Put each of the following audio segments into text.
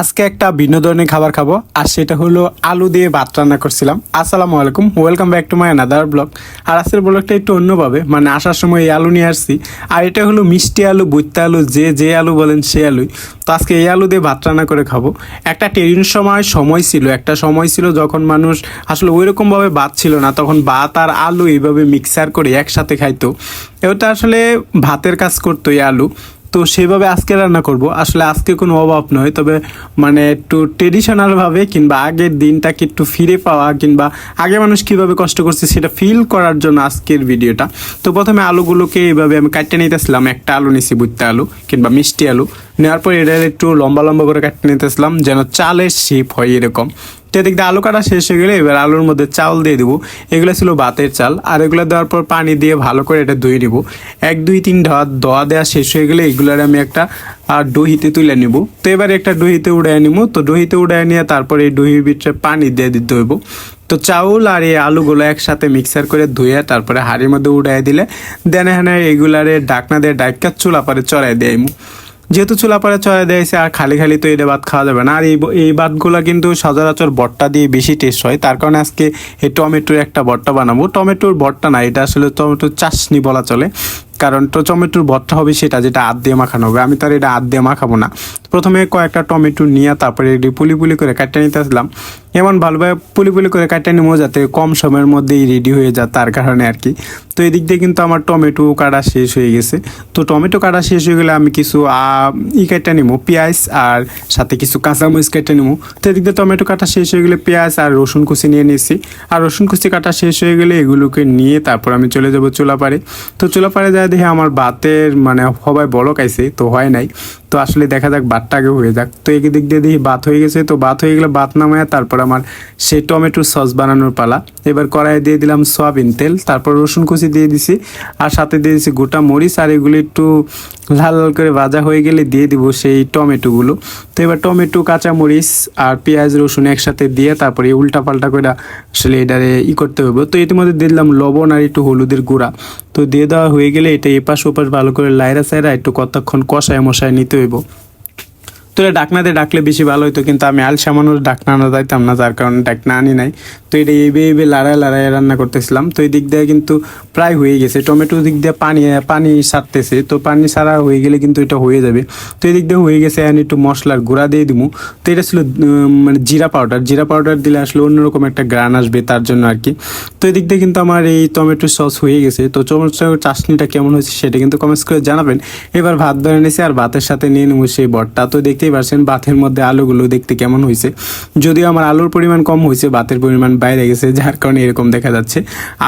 আজকে একটা ভিন্ন ধরনের খাবার খাব, আর সেটা হলো আলু দিয়ে ভাত রান্না করছিলাম। আসসালামু আলাইকুম welcome back to my another blog আর আজকের ব্লগটা একটু অন্যভাবে মানে আসার সময় এই আলু নিয়ে আসছি। আর এটা হলো মিষ্টি আলু বৈত্যা আলু, যে যে আলু বলেন সে আলুই। তো আজকে এই আলু দিয়ে ভাত রান্না করে খাব। একটা ট্রেন সময় সময় ছিল, একটা সময় ছিল যখন মানুষ আসলে ওইরকমভাবে ভাত ছিল না, তখন ভাত আর আলু এইভাবে মিক্সার করে একসাথে খাইতো। এটা আসলে ভাতের কাজ করতো এই আলু। তো সেভাবে আজকে রান্না করব। আসলে আজকে কোনো অভাব নয়, তবে মানে একটু ট্রেডিশনালভাবে কিংবা আগের দিনটাকে একটু ফিরে পাওয়া কিংবা আগে মানুষ কীভাবে কষ্ট করছে সেটা ফিল করার জন্য আজকের ভিডিওটা। তো প্রথমে আলুগুলোকে এইভাবে আমি কাটতে নিতেছিলাম, একটা আলু নিছি বুঝতে আলু কিংবা মিষ্টি আলু। নেওয়ার পর এটা একটু লম্বা লম্বা করে কাটতে নিতেছিলাম, যেন চালের শেপ হয় এরকম। তো এদিক আলু কাটা শেষ হয়ে গেলে এবার আলুর মধ্যে চাউল দিয়ে দেবো। এগুলো ছিল ভাতের চাল। আর এগুলো দেওয়ার পর পানি দিয়ে ভালো করে এটা ধুয়ে নিব। এক, দুই, তিন ধোয়া ধোয়া দেওয়া শেষ হয়ে গেলে এগুলোর আমি একটা আর দহিতে তুলে নিব। তো এবার একটা দহিতে উড়াই নিব। তো দহিতে উড়াই নিয়ে তারপরে এই দহির ভিতরে পানি দিয়ে দিতে হইব তো চাউল আর এই আলুগুলো একসাথে মিক্সার করে ধুয়ে তারপরে হাড়ির মধ্যে উড়াই দিলে দেনে হানে এগুলারে ডাকনা দিয়ে ডাক্কা চুলা পরে চড়াই দেয় যেহেতু চুলা পরে চড়াই দিয়েছে আর খালি খালি তো এটা ভাত খাওয়া যাবে না। আর এই এই ভাতগুলো কিন্তু সচরাচর বট্টা দিয়ে বেশি টেস্ট হয়। তার কারণে আজকে এই টমেটোর একটা বট্টা বানাবো। টমেটোর বট্টা না, এটা আসলে টমেটোর চাষনি বলা চলে। কারণ তো টমেটোর বট্টা হবে সেটা, যেটা আদ দিয়ে মাখানো হবে। আমি তার এটা আদ দিয়ে মাখাবো না। প্রথমে কয়েকটা টমেটো নিয়ে তারপরে এটি পুলি পুলি করে কাটতে নিতে আসলাম। এমন ভালোভাবে পুলি পুলি করে কাটতে নিবো যাতে কম সময়ের মধ্যেই রেডি হয়ে যায় তার কারণে আর কি। তো এদিক দিয়ে কিন্তু আমার টমেটো কাটা শেষ হয়ে গেছে। তো টমেটো কাটা শেষ হয়ে গেলে আমি কিছু ই কেটে নিবো পেঁয়াজ আর সাথে কিছু কাঁচামরিচ কেটে নিবো তো এদিক দিয়ে টমেটো কাটা শেষ হয়ে গেলে পেঁয়াজ আর রসুন কুচি নিয়ে নিয়েছি আর রসুন কুচি কাটা শেষ হয়ে গেলে এগুলোকে নিয়ে তারপর আমি চলে যাব চুলা পাড়ে তো চুলা পাড়ে যায় দেখে আমার বাতের মানে সবাই বড় খাইছে তো হয় নাই। তো আসলে দেখা যাক ভাতটা আগে হয়ে যাক। তো দিক দিয়ে দেখি ভাত হয়ে গেছে। তো ভাত হয়ে গেলে ভাত নামায় তারপর আমার সেই টমেটোর সস বানানোর পালা। এবার কড়াইয়ে দিয়ে দিলাম সয়াবিন তেল, তারপর রসুন কুচি দিয়ে দিছি। আর সাথে দিয়ে দিছি গোটা মরিচ, আর এগুলো একটু লাল লাল করে ভাজা হয়ে গেলে দিয়ে দিব সেই টমেটোগুলো। তো এবার টমেটো, কাঁচা মরিচ আর পেঁয়াজ, রসুন একসাথে দিয়ে তারপরে উল্টা পাল্টা করে আসলে এটারে ই করতে হবে। তো ইতিমধ্যে দিয়ে দিলাম লবণ আর একটু হলুদের গুঁড়া। তো দিয়ে দেওয়া হয়ে গেলে এটা এপাশ ওপাশ ভালো করে লাইরা সাইরা একটু কতক্ষণ কষায় মশায় নিতে হইব। তো এটা ডাকনাতে ডাকলে বেশি ভালো হতো কিন্তু আমি আল সামানোর ডাকনা আনা যাইতাম না, যার কারণে ডাকনা আনি নাই। তো এটা এইবে এইবে লাড়ায় লাড়ায় রান্না করতেছিলাম। তো এই দিক দিয়ে কিন্তু প্রায় হয়ে গেছে। টমেটো দিক দিয়ে পানি পানি সারতেছে। তো পানি সারা হয়ে গেলে কিন্তু এটা হয়ে যাবে। তো এই দিক দিয়ে হয়ে গেছে আমি একটু মশলার গুঁড়া দিয়ে দিবো তো এটা ছিল মানে জিরা পাউডার। জিরা পাউডার দিলে আসলে অন্যরকম একটা গ্রান আসবে তার জন্য আর কি। তো এই দিক দিয়ে কিন্তু আমার এই টমেটো সস হয়ে গেছে। তো টমেটো চাটনিটা কেমন হয়েছে সেটা কিন্তু কমেন্টস করে জানাবেন। এবার ভাত ধরে নিয়েছি আর ভাতের সাথে নিয়ে নেব সেই বটটা তো দেখতেই পারছেন ভাতের মধ্যে আলুগুলো দেখতে কেমন হয়েছে যদিও আমার আলুর পরিমাণ কম হয়েছে বাতের পরিমাণ বাইরে গেছে, যার কারণে এরকম দেখা যাচ্ছে।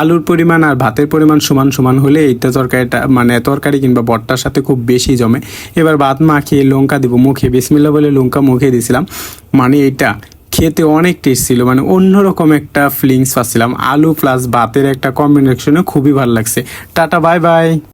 আলুর পরিমাণ আর ভাতের পরিমাণ সমান সমান হলে এইটা তরকারিটা মানে তরকারি কিংবা বটটার সাথে খুব বেশি জমে। এবার ভাত মাখিয়ে লঙ্কা দিব, মুখে বিসমিল্লা বলে লঙ্কা মুখে দিয়েছিলাম মানে এটা খেতে অনেক টেস্ট ছিল মানে অন্যরকম একটা ফিলিংস পাচ্ছিলাম। আলু প্লাস ভাতের একটা কম্বিনেশনে খুবই ভালো লাগছে। Tata bye bye